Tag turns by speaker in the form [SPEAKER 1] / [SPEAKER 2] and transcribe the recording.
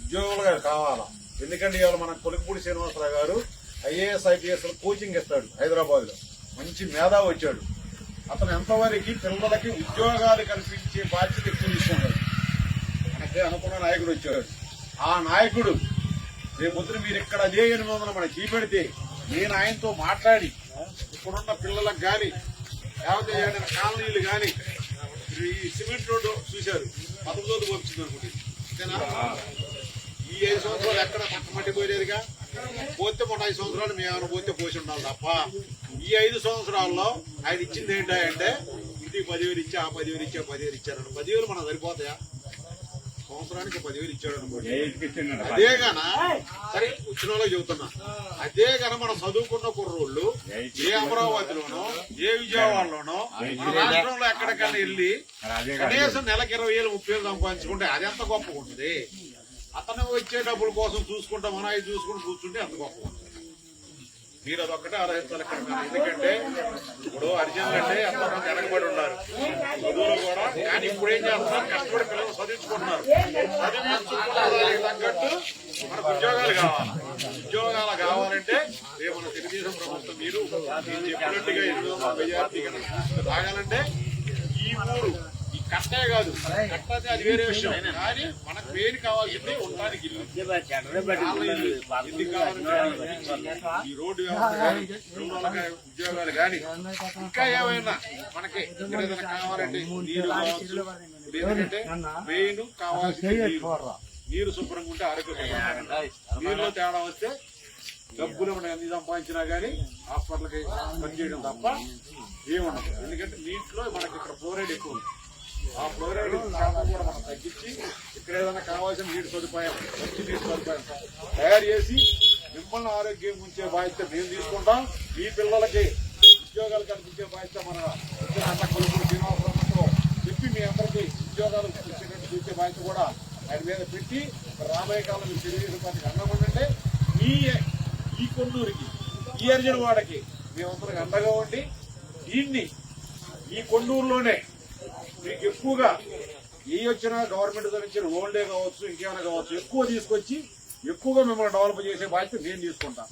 [SPEAKER 1] ఉద్యోగులు గారు కావాలా? ఎందుకంటే ఇవాళ మన కొలికపూడి శ్రీనివాసరావు గారు ఐఏఎస్ ఐపీఎస్ కోచింగ్ ఇస్తాడు హైదరాబాద్లో మంచి మేధావి వచ్చాడు. అతను ఎంతవరకు పిల్లలకి ఉద్యోగాలు కల్పించే బాధ్యత ఎక్కువ తీసుకున్నాడు. మనకి అనుకున్న నాయకుడు వచ్చాడు. ఆ నాయకుడు రేపొద్దున మీరు ఇక్కడ అదే ఎనిమిది వందలు మనకి చేపెడితే నేను ఆయనతో మాట్లాడి ఇప్పుడున్న పిల్లలకు కానీ లేకపోతే ఏదైనా కాలనీలు గాని ఈ సిమెంట్ రోడ్డు చూశారు. పదకొండు పంపించింది అనుకుంటే. ఈ ఐదు సంవత్సరాలు ఎక్కడ పట్టమట్టి పోలేదుగా పోతే మొన్న ఐదు సంవత్సరాలు మేము పోతే పోసి ఉండాలి తప్ప ఈ ఐదు సంవత్సరాల్లో ఆయన ఇచ్చింది ఏంటంటే ఇది పదివేలు ఇచ్చా ఆ పదివేలు ఇచ్చా పదివేలు ఇచ్చారు పదివేలు మనకు సరిపోతాయా? సంవత్సరానికి పదివేలు ఇచ్చాడు అనుకోండి అదే గాన? సరే వచ్చిన వాళ్ళకి చెబుతున్నా. అదే గాన మనం చదువుకున్న కుర్రోళ్ళు ఏ అమరావతిలోనో ఏ విజయవాడలోనో రాష్ట్రంలో ఎక్కడికైనా వెళ్ళి కనీసం నెలకి ఇరవై వేలు ముప్పై వేలు సంపాదించుకుంటే అది ఎంత గొప్పగా ఉంటుంది? అతను వచ్చే డబ్బుల కోసం చూసుకుంటా మన అవి చూసుకుంటూ కూర్చుంటే అంత గొప్పగా ఉంటుంది? మీరు అదొక్కటే ఆలోచించాలి ఇక్కడ. ఎందుకంటే ఇప్పుడు అర్జున్ అంటే ఎంతో మంది వెనకబడి ఉన్నారు. చదువులో కూడా కానీ ఇప్పుడు ఏం చేస్తున్నారు? కష్టపడి చదివించుకుంటున్నారు తగ్గట్టు మనకు ఉద్యోగాలు కావాలి. ఉద్యోగాలు కావాలంటే రేపు మన తెలుగుదేశం ప్రభుత్వం మీరు చెప్పినట్టుగా ఎనిమిది మెజార్టీ రాగాలంటే ఈ ఊరు ఈ కట్టే కాదు. కట్టది అది వేరే విషయం. కానీ మనకు మెయిన్ కావాల్సింది ఉండడానికి ఇల్లు. ఈ రోడ్డు వ్యవస్థ కానీ ఉద్యోగాలు కానీ ఇంకా ఏమైనా మనకి ఇక్కడ ఏదైనా కావాలంటే నీరు కావచ్చు ఇప్పుడు మెయిన్ కావాల్సింది నీరు. నీరు శుభ్రంగా ఉంటే ఆరోగ్యం నీరులో తేడా వస్తే డబ్బులు మనం ఎన్ని సంపాదించినా గానీ హాస్పిటల్కి పనిచేయడం తప్ప ఏముండదు. ఎందుకంటే నీటిలో మనకి ఇక్కడ ఫ్లోరైడ్ ఎక్కువ ఉంది. ఆ ఫ్లోరైడ్ శాతం కూడా మనం తగ్గించి ఇక్కడ ఏదైనా కావాల్సిన నీటి సదుపాయం మంచి నీటి సదుపాయం తయారు చేసి మిమ్మల్ని ఆరోగ్యం ఉంచే బాధ్యత మేము తీసుకుంటాం. మీ పిల్లలకి ఉద్యోగాలు కల్పించే బాధ్యత మన వచ్చిన అన్న కొలుపులు శ్రీనివాసరావుతో చెప్పి మీ అందరికీ ఉద్యోగాలు వచ్చేటట్టు చూసే బాధ్యత కూడా ఆయన మీద పెట్టి రాబోయే కాలం మీరు తెలుగుదేశం పార్టీకి అండగా ఉండండి. ఈ ఈ కొన్నూరికి ఈ అర్జునవాడకి మేమందరికి అండగా ఉండి దీన్ని ఈ కొండూరులోనే మీకు ఎక్కువగా ఏ వచ్చినా గవర్నమెంట్ నుంచి ఓల్డే కావచ్చు ఇంకేమైనా కావచ్చు ఎక్కువ తీసుకొచ్చి ఎక్కువగా మిమ్మల్ని డెవలప్ చేసే బాధ్యత నేను తీసుకుంటాను.